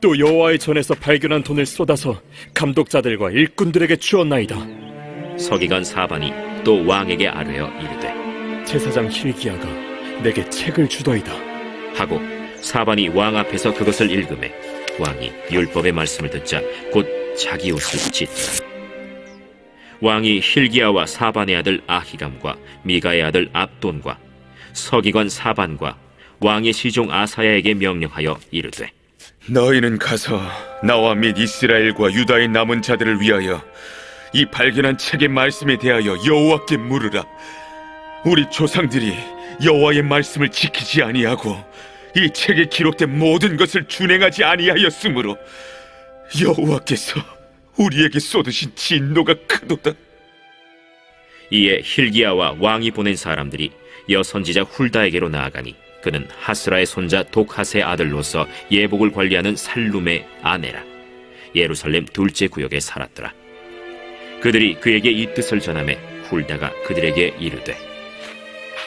또 여호와의 전에서 발견한 돈을 쏟아서 감독자들과 일꾼들에게 주었나이다. 서기관 사반이 또 왕에게 아뢰어 이르되 제사장 힐기야가 내게 책을 주더이다. 하고 사반이 왕 앞에서 그것을 읽음에 왕이 율법의 말씀을 듣자 곧 자기 옷을 찢더라 왕이 힐기야와 사반의 아들 아히감과 미가의 아들 압돈과 서기관 사반과 왕의 시종 아사야에게 명령하여 이르되 너희는 가서 나와 및 이스라엘과 유다의 남은 자들을 위하여 이 발견한 책의 말씀에 대하여 여호와께 물으라. 우리 조상들이 여호와의 말씀을 지키지 아니하고 이 책에 기록된 모든 것을 준행하지 아니하였으므로 여호와께서 우리에게 쏟으신 진노가 크도다. 이에 힐기야와 왕이 보낸 사람들이 여선지자 훌다에게로 나아가니 그는 하스라의 손자 독하스의 아들로서 예복을 관리하는 살룸의 아내라. 예루살렘 둘째 구역에 살았더라. 그들이 그에게 이 뜻을 전하매 훌다가 그들에게 이르되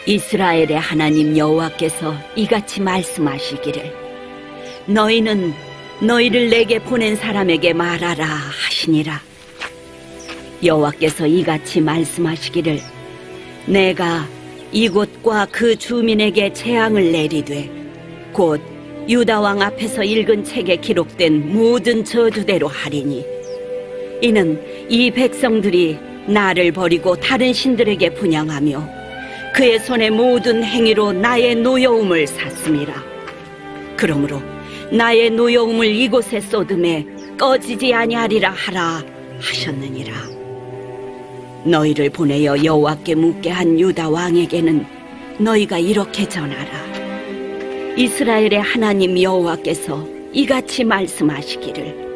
이스라엘의 하나님 여호와께서 이같이 말씀하시기를 너희는 너희를 내게 보낸 사람에게 말하라 하시니라. 여호와께서 이같이 말씀하시기를 내가 이곳과 그 주민에게 재앙을 내리되 곧 유다 왕 앞에서 읽은 책에 기록된 모든 저주대로 하리니 이는 이 백성들이 나를 버리고 다른 신들에게 분양하며 그의 손의 모든 행위로 나의 노여움을 샀음이라. 그러므로 나의 노여움을 이곳에 쏟음에 꺼지지 아니하리라 하라 하셨느니라. 너희를 보내어 여호와께 묻게 한 유다 왕에게는 너희가 이렇게 전하라. 이스라엘의 하나님 여호와께서 이같이 말씀하시기를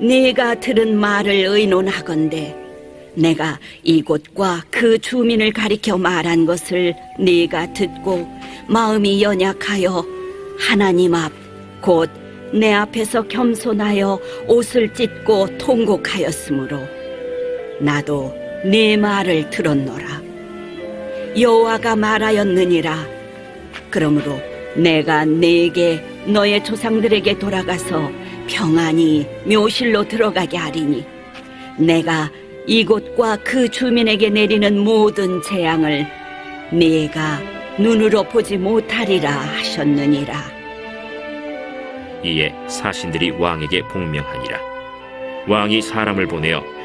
네가 들은 말을 의논하건대 내가 이곳과 그 주민을 가리켜 말한 것을 네가 듣고 마음이 연약하여 하나님 앞 곧 내 앞에서 겸손하여 옷을 찢고 통곡하였으므로 나도 네 말을 들었노라. 여호와가 말하였느니라. 그러므로 내가 네게 너의 조상들에게 돌아가서 평안히 묘실로 들어가게 하리니 내가 이곳과 그 주민에게 내리는 모든 재앙을 네가 눈으로 보지 못하리라 하셨느니라. 이에 사신들이 왕에게 복명하니라. 왕이 사람을 보내어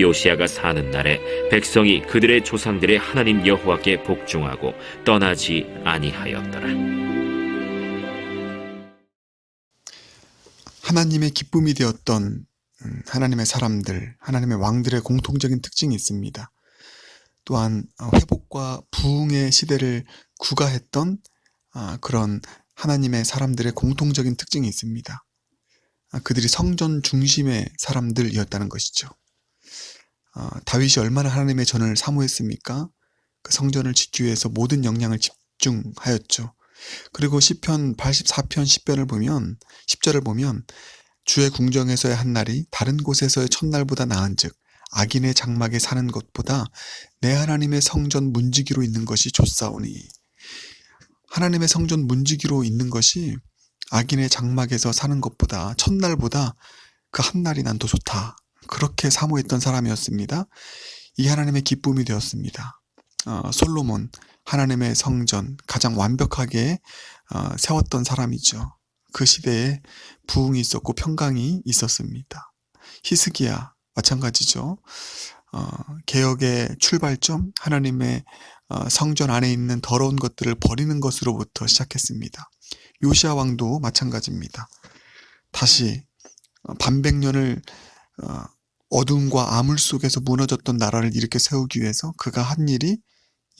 요시야가 사는 날에 백성이 그들의 조상들의 하나님 여호와께 복종하고 떠나지 아니하였더라. 하나님의 기쁨이 되었던 음, 하나님의 사람들, 하나님의 왕들의 공통적인 특징이 있습니다. 또한 어, 회복과 부흥의 시대를 구가했던 아, 그런 하나님의 사람들의 공통적인 특징이 있습니다. 아, 그들이 성전 중심의 사람들이었다는 것이죠. 아, 다윗이 얼마나 하나님의 전을 사모했습니까? 그 성전을 짓기 위해서 모든 역량을 집중하였죠. 그리고 시편 84편 10편을 보면 10절을 보면 주의 궁정에서의 한 날이 다른 곳에서의 첫날보다 나은즉 악인의 장막에 사는 것보다 내 하나님의 성전 문지기로 있는 것이 좋사오니 하나님의 성전 문지기로 있는 것이 악인의 장막에서 사는 것보다 첫날보다 그 한 날이 난 더 좋다. 그렇게 사모했던 사람이었습니다. 이 하나님의 기쁨이 되었습니다. 어, 솔로몬 하나님의 성전 가장 완벽하게 어, 세웠던 사람이죠. 그 시대에 부흥이 있었고 평강이 있었습니다. 히스기야 마찬가지죠. 어, 개혁의 출발점 하나님의 어, 성전 안에 있는 더러운 것들을 버리는 것으로부터 시작했습니다. 요시아 왕도 마찬가지입니다. 다시 어, 반백년을 어, 어둠과 암울 속에서 무너졌던 나라를 일으켜 세우기 위해서 그가 한 일이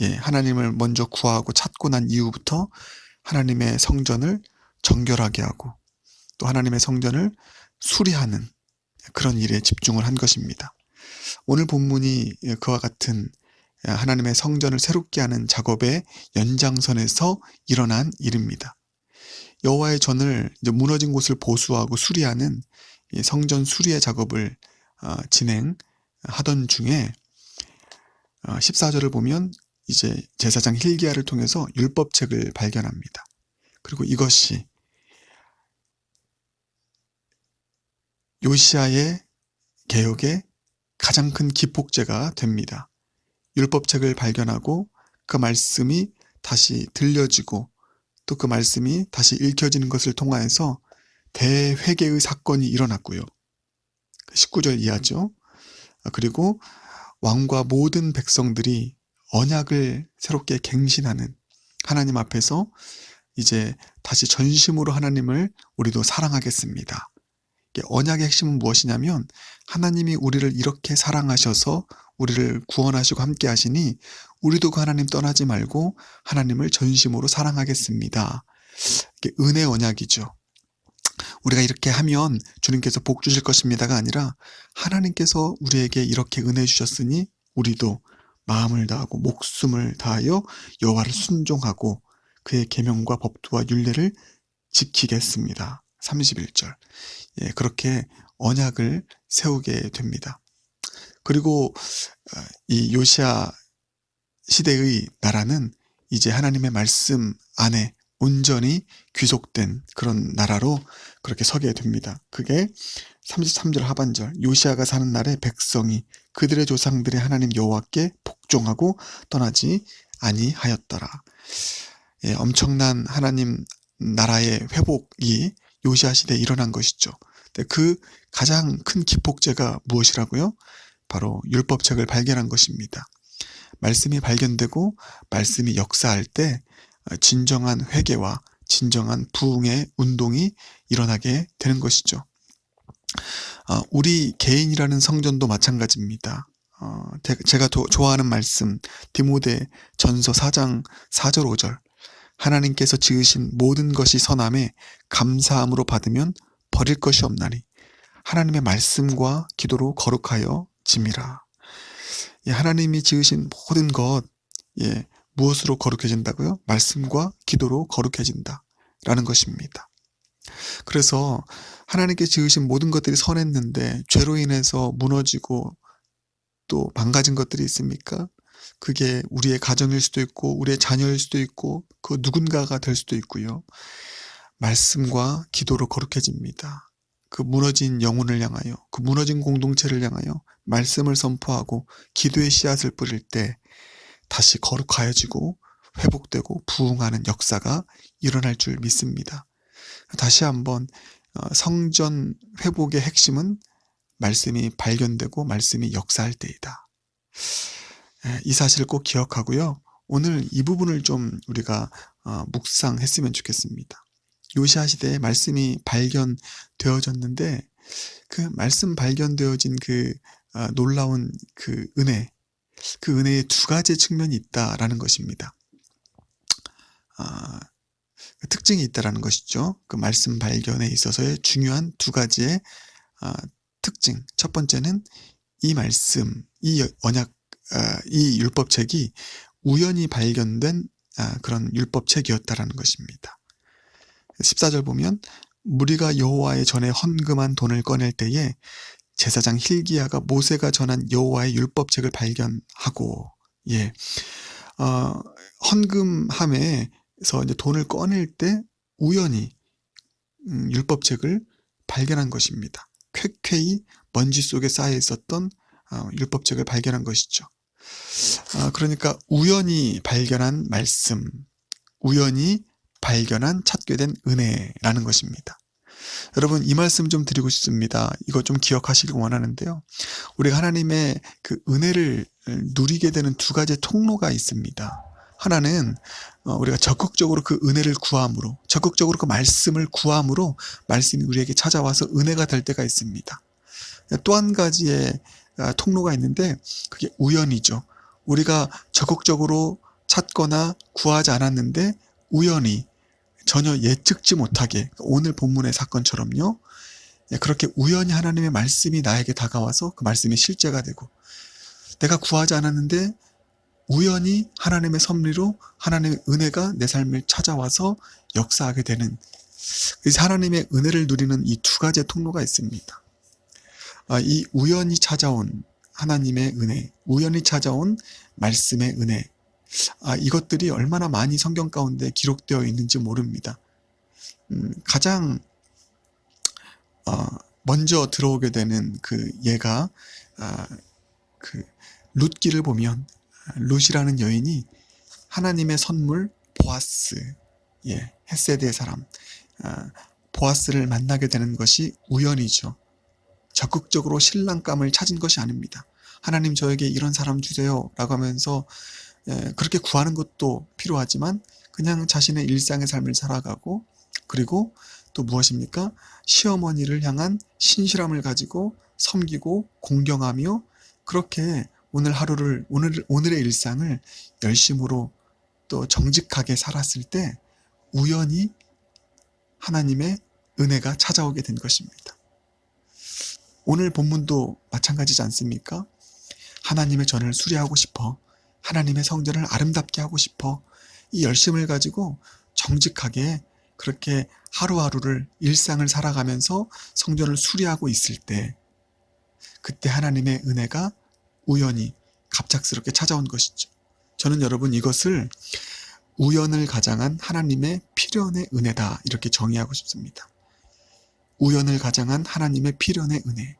예, 하나님을 먼저 구하고 찾고 난 이후부터 하나님의 성전을 정결하게 하고 또 하나님의 성전을 수리하는 그런 일에 집중을 한 것입니다. 오늘 본문이 예, 그와 같은 예, 하나님의 성전을 새롭게 하는 작업의 연장선에서 일어난 일입니다. 여호와의 전을 무너진 곳을 보수하고 수리하는 이 성전 수리의 작업을 어, 진행하던 중에 어, 14절을 보면 이제 제사장 힐기야를 통해서 율법책을 발견합니다. 그리고 이것이 요시아의 개혁의 가장 큰 기폭제가 됩니다. 율법책을 발견하고 그 말씀이 다시 들려지고 또 그 말씀이 다시 읽혀지는 것을 통하여서 대회개의 사건이 일어났고요. 19절 이하죠. 아, 그리고 왕과 모든 백성들이 언약을 새롭게 갱신하는 하나님 앞에서 이제 다시 전심으로 하나님을 우리도 사랑하겠습니다. 언약의 핵심은 무엇이냐면 하나님이 우리를 이렇게 사랑하셔서 우리를 구원하시고 함께 하시니 우리도 그 하나님 떠나지 말고 하나님을 전심으로 사랑하겠습니다. 은혜 언약이죠. 우리가 이렇게 하면 주님께서 복 주실 것입니다가 아니라 하나님께서 우리에게 이렇게 은혜 주셨으니 우리도 마음을 다하고 목숨을 다하여 여호와를 순종하고 그의 계명과 법도와 율례를 지키겠습니다. 31절. 예, 그렇게 언약을 세우게 됩니다. 그리고 어, 이 요시아 시대의 나라는 이제 하나님의 말씀 안에 온전히 귀속된 그런 나라로 그렇게 서게 됩니다. 그게 33절 하반절 요시아가 사는 날에 백성이 그들의 조상들의 하나님 여호와께 복종하고 떠나지 아니하였더라. 예, 엄청난 하나님 나라의 회복이 요시아 시대에 일어난 것이죠. 그 가장 큰 기폭제가 무엇이라고요? 바로 율법책을 발견한 것입니다. 말씀이 발견되고 말씀이 역사할 때 진정한 회개와 진정한 부흥의 운동이 일어나게 되는 것이죠. 어, 우리 개인이라는 성전도 마찬가지입니다. 어, 제- 제가 도- 좋아하는 말씀 디모데 전서 4장 4절 5절 하나님께서 지으신 모든 것이 선함에 감사함으로 받으면 버릴 것이 없나니 하나님의 말씀과 기도로 거룩하여 짐이라. 예, 하나님이 지으신 모든 것 예, 무엇으로 거룩해진다고요? 말씀과 기도로 거룩해진다. 라는 것입니다. 그래서 하나님께 지으신 모든 것들이 선했는데 죄로 인해서 무너지고 또 망가진 것들이 있습니까? 그게 우리의 가정일 수도 있고 우리의 자녀일 수도 있고 그 누군가가 될 수도 있고요. 말씀과 기도로 거룩해집니다. 그 무너진 영혼을 향하여 그 무너진 공동체를 향하여 말씀을 선포하고 기도의 씨앗을 뿌릴 때 다시 거룩하여지고 회복되고 부흥하는 역사가 일어날 줄 믿습니다. 다시 한번 어, 성전 회복의 핵심은 말씀이 발견되고 말씀이 역사할 때이다. 에, 이 사실을 꼭 기억하고요. 오늘 이 부분을 좀 우리가 어, 묵상했으면 좋겠습니다. 요시아 시대에 말씀이 발견되어졌는데 그 말씀 발견되어진 그 아, 놀라운 그 은혜, 그 은혜의 두 가지 측면이 있다라는 것입니다. 아, 그 특징이 있다라는 것이죠. 그 말씀 발견에 있어서의 중요한 두 가지의 아, 특징. 첫 번째는 이 말씀, 이 언약, 아, 이 율법책이 우연히 발견된 아, 그런 율법책이었다라는 것입니다. 14절 보면 무리가 여호와의 전에 헌금한 돈을 꺼낼 때에 제사장 힐기야가 모세가 전한 여호와의 율법책을 발견하고 예. 어, 헌금함에서 이제 돈을 꺼낼 때 우연히 음, 율법책을 발견한 것입니다. 쾌쾌히 먼지 속에 쌓여 있었던 어, 율법책을 발견한 것이죠. 아, 그러니까 우연히 발견한 말씀, 우연히 발견한 찾게 된 은혜라는 것입니다. 여러분 이 말씀 좀 드리고 싶습니다. 이거 좀 기억하시길 원하는데요. 우리가 하나님의 그 은혜를 누리게 되는 두 가지 통로가 있습니다. 하나는 어, 우리가 적극적으로 그 은혜를 구함으로, 적극적으로 그 말씀을 구함으로 말씀이 우리에게 찾아와서 은혜가 될 때가 있습니다. 또 한 가지의 아, 통로가 있는데 그게 우연이죠. 우리가 적극적으로 찾거나 구하지 않았는데 우연히 전혀 예측지 못하게 오늘 본문의 사건처럼요. 예, 그렇게 우연히 하나님의 말씀이 나에게 다가와서 그 말씀이 실제가 되고 내가 구하지 않았는데 우연히 하나님의 섭리로 하나님의 은혜가 내 삶을 찾아와서 역사하게 되는 하나님의 은혜를 누리는 이 두 가지의 통로가 있습니다. 아, 이 우연히 찾아온 하나님의 은혜, 우연히 찾아온 말씀의 은혜, 아, 이것들이 얼마나 많이 성경 가운데 기록되어 있는지 모릅니다. 음, 가장 어, 먼저 들어오게 되는 그 예가 아, 그 룻기를 보면 룻이라는 여인이 하나님의 선물 보아스, 예, 햇세드의 사람 아, 보아스를 만나게 되는 것이 우연이죠. 적극적으로 신랑감을 찾은 것이 아닙니다. 하나님 저에게 이런 사람 주세요 라고 하면서 예, 그렇게 구하는 것도 필요하지만 그냥 자신의 일상의 삶을 살아가고 그리고 또 무엇입니까? 시어머니를 향한 신실함을 가지고 섬기고 공경하며 그렇게 오늘 하루를 오늘 오늘의 일상을 열심으로 또 정직하게 살았을 때 우연히 하나님의 은혜가 찾아오게 된 것입니다. 오늘 본문도 마찬가지지 않습니까? 하나님의 전을 수리하고 싶어 하나님의 성전을 아름답게 하고 싶어 이 열심을 가지고 정직하게 그렇게 하루하루를 일상을 살아가면서 성전을 수리하고 있을 때 그때 하나님의 은혜가 우연히 갑작스럽게 찾아온 것이죠. 저는 여러분 이것을 우연을 가장한 하나님의 필연의 은혜다 이렇게 정의하고 싶습니다. 우연을 가장한 하나님의 필연의 은혜.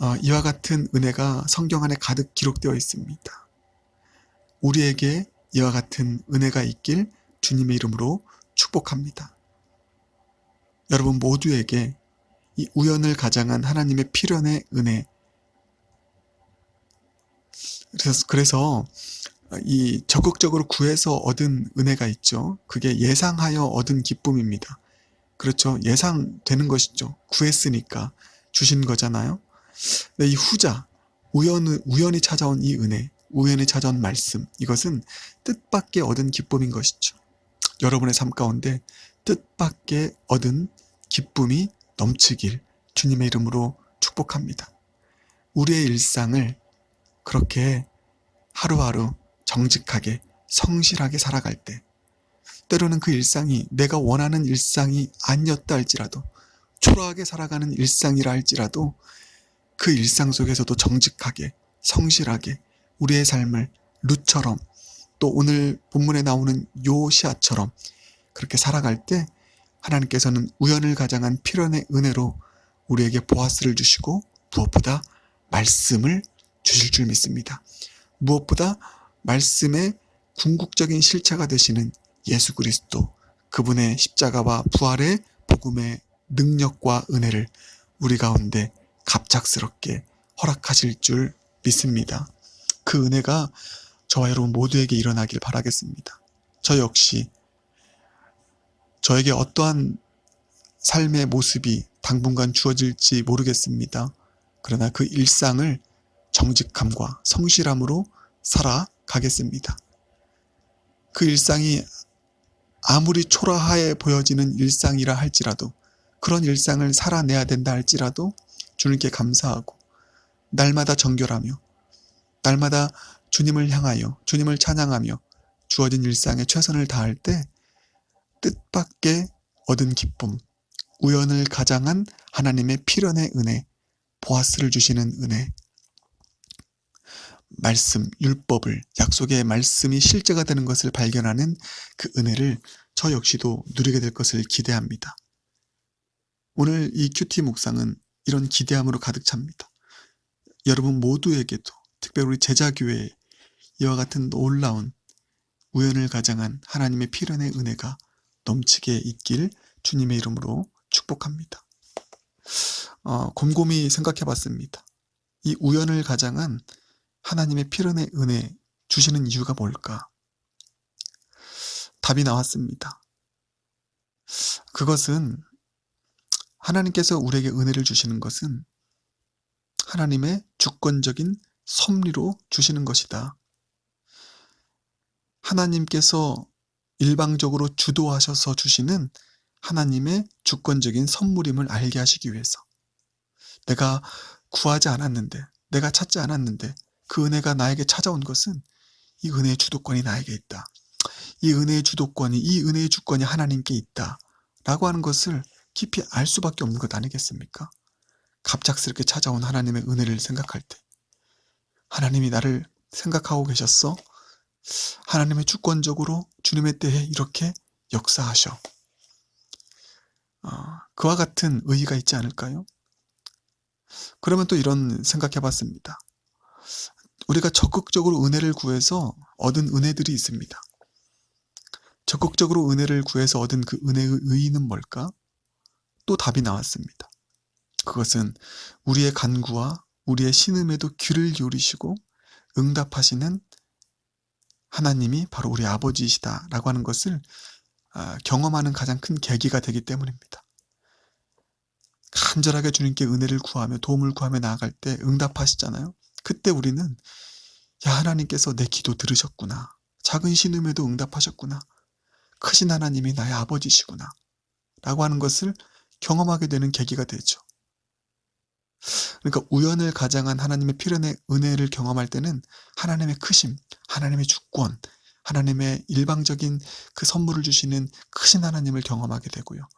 어, 이와 같은 은혜가 성경 안에 가득 기록되어 있습니다. 우리에게 이와 같은 은혜가 있길 주님의 이름으로 축복합니다. 여러분 모두에게 이 우연을 가장한 하나님의 필연의 은혜. 그래서, 그래서 이 적극적으로 구해서 얻은 은혜가 있죠. 그게 예상하여 얻은 기쁨입니다. 그렇죠. 예상되는 것이죠. 구했으니까 주신 거잖아요. 근데 이 후자, 우연, 우연히 찾아온 이 은혜, 우연히 찾아온 말씀, 이것은 뜻밖의 얻은 기쁨인 것이죠. 여러분의 삶 가운데 뜻밖의 얻은 기쁨이 넘치길 주님의 이름으로 축복합니다. 우리의 일상을 그렇게 하루하루 정직하게 성실하게 살아갈 때 때로는 그 일상이 내가 원하는 일상이 아니었다 할지라도 초라하게 살아가는 일상이라 할지라도 그 일상 속에서도 정직하게 성실하게 우리의 삶을 룻처럼 또 오늘 본문에 나오는 요시아처럼 그렇게 살아갈 때 하나님께서는 우연을 가장한 필연의 은혜로 우리에게 보아스를 주시고 무엇보다 말씀을 주실 줄 믿습니다. 무엇보다 말씀의 궁극적인 실체가 되시는 예수 그리스도 그분의 십자가와 부활의 복음의 능력과 은혜를 우리 가운데 갑작스럽게 허락하실 줄 믿습니다. 그 은혜가 저와 여러분 모두에게 일어나길 바라겠습니다. 저 역시 저에게 어떠한 삶의 모습이 당분간 주어질지 모르겠습니다. 그러나 그 일상을 정직함과 성실함으로 살아가겠습니다. 그 일상이 아무리 초라하게 보여지는 일상이라 할지라도 그런 일상을 살아내야 된다 할지라도 주님께 감사하고 날마다 정결하며 날마다 주님을 향하여 주님을 찬양하며 주어진 일상에 최선을 다할 때 뜻밖의 얻은 기쁨, 우연을 가장한 하나님의 필연의 은혜, 보아스를 주시는 은혜, 말씀, 율법을, 약속의 말씀이 실제가 되는 것을 발견하는 그 은혜를 저 역시도 누리게 될 것을 기대합니다. 오늘 이 큐티 묵상은 이런 기대함으로 가득 찹니다. 여러분 모두에게도 특별히 우리 제자교회 이와 같은 놀라운 우연을 가장한 하나님의 필연의 은혜가 넘치게 있길 주님의 이름으로 축복합니다. 어, 곰곰이 생각해 봤습니다. 이 우연을 가장한 하나님의 필연의 은혜 주시는 이유가 뭘까? 답이 나왔습니다. 그것은 하나님께서 우리에게 은혜를 주시는 것은 하나님의 주권적인 섭리로 주시는 것이다. 하나님께서 일방적으로 주도하셔서 주시는 하나님의 주권적인 선물임을 알게 하시기 위해서 내가 구하지 않았는데 내가 찾지 않았는데 그 은혜가 나에게 찾아온 것은 이 은혜의 주도권이 나에게 있다. 이 은혜의 주도권이 이 은혜의 주권이 하나님께 있다. 라고 하는 것을 깊이 알 수밖에 없는 것 아니겠습니까? 갑작스럽게 찾아온 하나님의 은혜를 생각할 때 하나님이 나를 생각하고 계셨어? 하나님의 주권적으로 주님의 때에 이렇게 역사하셔. 어, 그와 같은 의의가 있지 않을까요? 그러면 또 이런 생각해 봤습니다. 우리가 적극적으로 은혜를 구해서 얻은 은혜들이 있습니다. 적극적으로 은혜를 구해서 얻은 그 은혜의 의의는 뭘까? 또 답이 나왔습니다. 그것은 우리의 간구와 우리의 신음에도 귀를 기울이시고 응답하시는 하나님이 바로 우리 아버지이시다라고 하는 것을 아, 경험하는 가장 큰 계기가 되기 때문입니다. 간절하게 주님께 은혜를 구하며 도움을 구하며 나아갈 때 응답하시잖아요. 그때 우리는 야 하나님께서 내 기도 들으셨구나. 작은 신음에도 응답하셨구나. 크신 하나님이 나의 아버지시구나. 라고 하는 것을 경험하게 되는 계기가 되죠. 그러니까 우연을 가장한 하나님의 필연의 은혜를 경험할 때는 하나님의 크심, 하나님의 주권, 하나님의 일방적인 그 선물을 주시는 크신 하나님을 경험하게 되고요.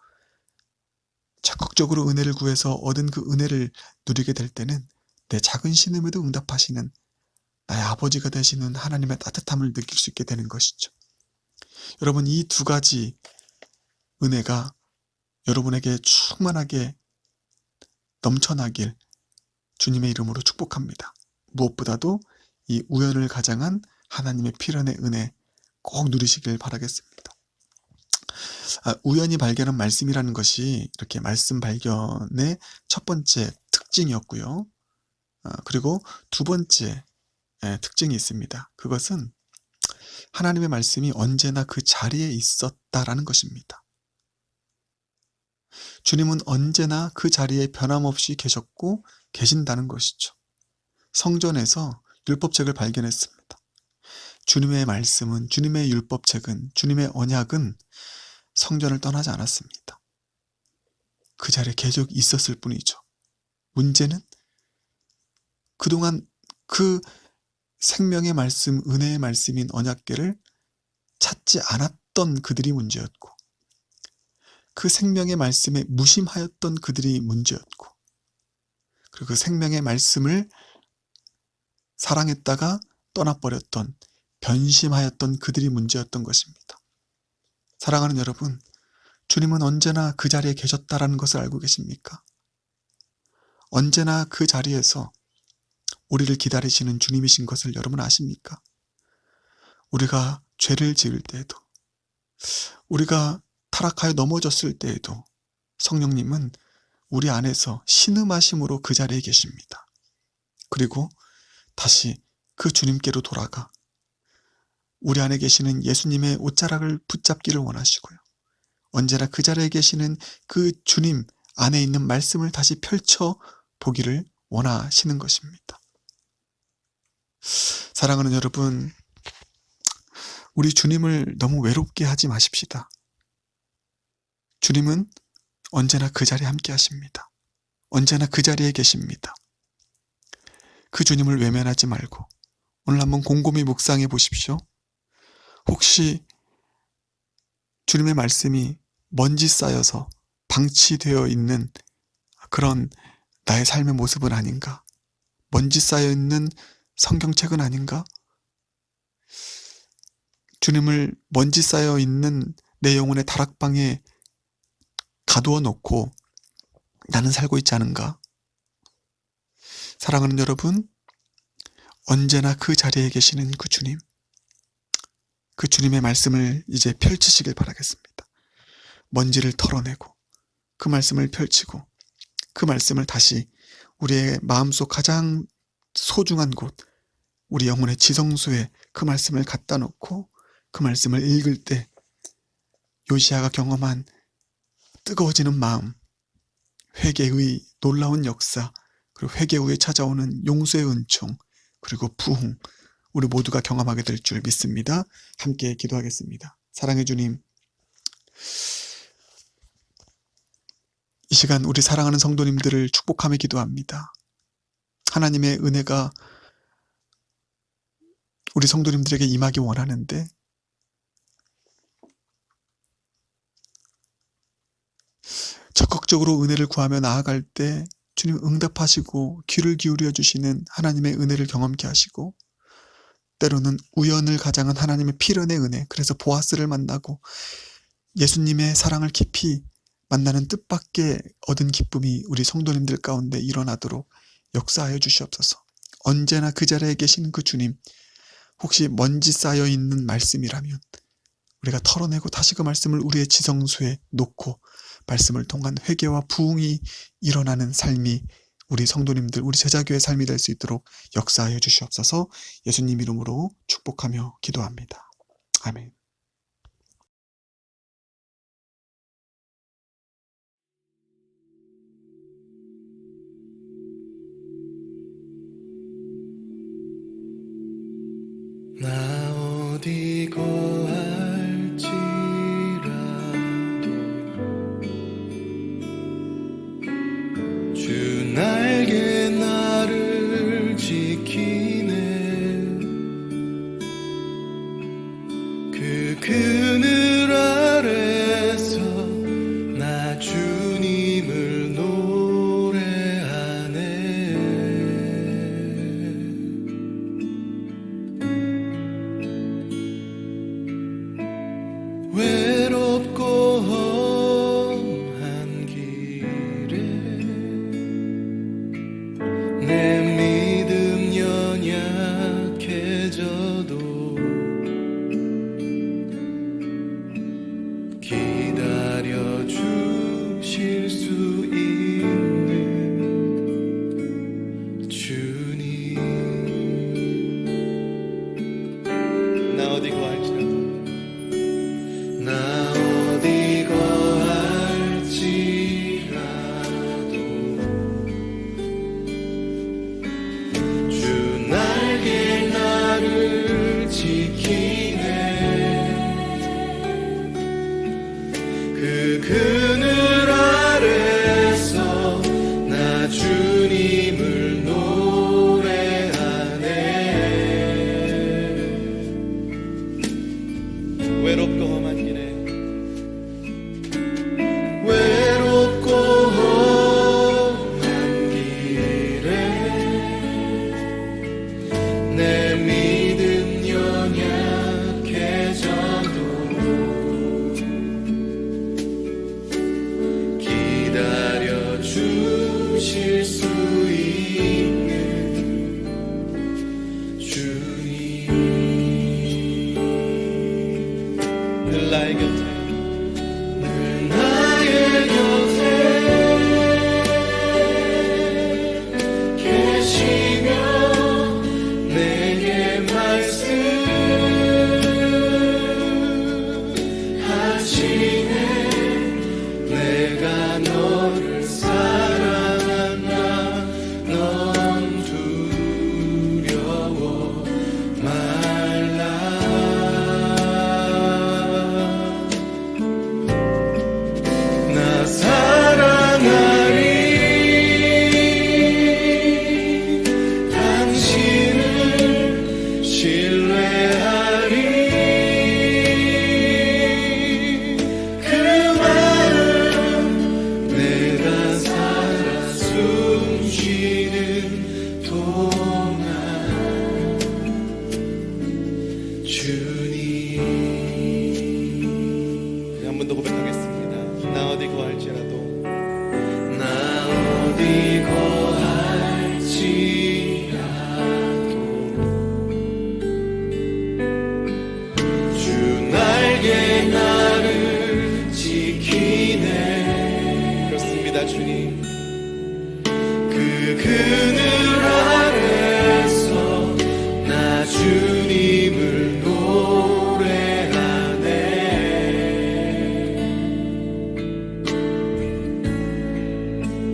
적극적으로 은혜를 구해서 얻은 그 은혜를 누리게 될 때는 내 작은 신음에도 응답하시는 나의 아버지가 되시는 하나님의 따뜻함을 느낄 수 있게 되는 것이죠. 여러분, 이 두 가지 은혜가 여러분에게 충만하게 넘쳐나길 주님의 이름으로 축복합니다. 무엇보다도 이 우연을 가장한 하나님의 필연의 은혜 꼭 누리시길 바라겠습니다. 아, 우연히 발견한 말씀이라는 것이 이렇게 말씀 발견의 첫 번째 특징이었고요. 아, 그리고 두 번째 예, 특징이 있습니다. 그것은 하나님의 말씀이 언제나 그 자리에 있었다라는 것입니다. 주님은 언제나 그 자리에 변함없이 계셨고 계신다는 것이죠. 성전에서 율법책을 발견했습니다. 주님의 말씀은, 주님의 율법책은, 주님의 언약은 성전을 떠나지 않았습니다. 그 자리에 계속 있었을 뿐이죠. 문제는 그동안 그 생명의 말씀, 은혜의 말씀인 언약계를 찾지 않았던 그들이 문제였고, 그 생명의 말씀에 무심하였던 그들이 문제였고, 그리고 그 생명의 말씀을 사랑했다가 떠나버렸던, 변심하였던 그들이 문제였던 것입니다. 사랑하는 여러분, 주님은 언제나 그 자리에 계셨다라는 것을 알고 계십니까? 언제나 그 자리에서 우리를 기다리시는 주님이신 것을 여러분 아십니까? 우리가 죄를 지을 때에도, 우리가 타락하여 넘어졌을 때에도 성령님은 우리 안에서 신음하심으로 그 자리에 계십니다. 그리고 다시 그 주님께로 돌아가 우리 안에 계시는 예수님의 옷자락을 붙잡기를 원하시고요. 언제나 그 자리에 계시는 그 주님 안에 있는 말씀을 다시 펼쳐 보기를 원하시는 것입니다. 사랑하는 여러분, 우리 주님을 너무 외롭게 하지 마십시다. 주님은 언제나 그 자리에 함께 하십니다. 언제나 그 자리에 계십니다. 그 주님을 외면하지 말고 오늘 한번 곰곰이 묵상해 보십시오. 혹시 주님의 말씀이 먼지 쌓여서 방치되어 있는 그런 나의 삶의 모습은 아닌가? 먼지 쌓여 있는 성경책은 아닌가? 주님을 먼지 쌓여 있는 내 영혼의 다락방에 가두어 놓고 나는 살고 있지 않은가? 사랑하는 여러분, 언제나 그 자리에 계시는 그 주님, 그 주님의 말씀을 이제 펼치시길 바라겠습니다. 먼지를 털어내고 그 말씀을 펼치고 그 말씀을 다시 우리의 마음속 가장 소중한 곳, 우리 영혼의 지성소에 그 말씀을 갖다 놓고 그 말씀을 읽을 때 요시아가 경험한 뜨거워지는 마음, 회개의 놀라운 역사, 그리고 회개 후에 찾아오는 용서의 은총, 그리고 부흥, 우리 모두가 경험하게 될 줄 믿습니다. 함께 기도하겠습니다. 사랑해 주님, 이 시간 우리 사랑하는 성도님들을 축복하며 기도합니다. 하나님의 은혜가 우리 성도님들에게 임하기 원하는데 적극적으로 은혜를 구하며 나아갈 때 주님 응답하시고 귀를 기울여 주시는 하나님의 은혜를 경험케 하시고 때로는 우연을 가장한 하나님의 필연의 은혜 그래서 보아스를 만나고 예수님의 사랑을 깊이 만나는 뜻밖의 얻은 기쁨이 우리 성도님들 가운데 일어나도록 역사하여 주시옵소서. 언제나 그 자리에 계신 그 주님, 혹시 먼지 쌓여 있는 말씀이라면 우리가 털어내고 다시 그 말씀을 우리의 지성소에 놓고 말씀을 통한 회개와 부흥이 일어나는 삶이 우리 성도님들, 우리 제자교의 삶이 될 수 있도록 역사하여 주시옵소서 예수님 이름으로 축복하며 기도합니다. 아멘. 나 어디 거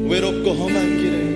외롭고 험한 길에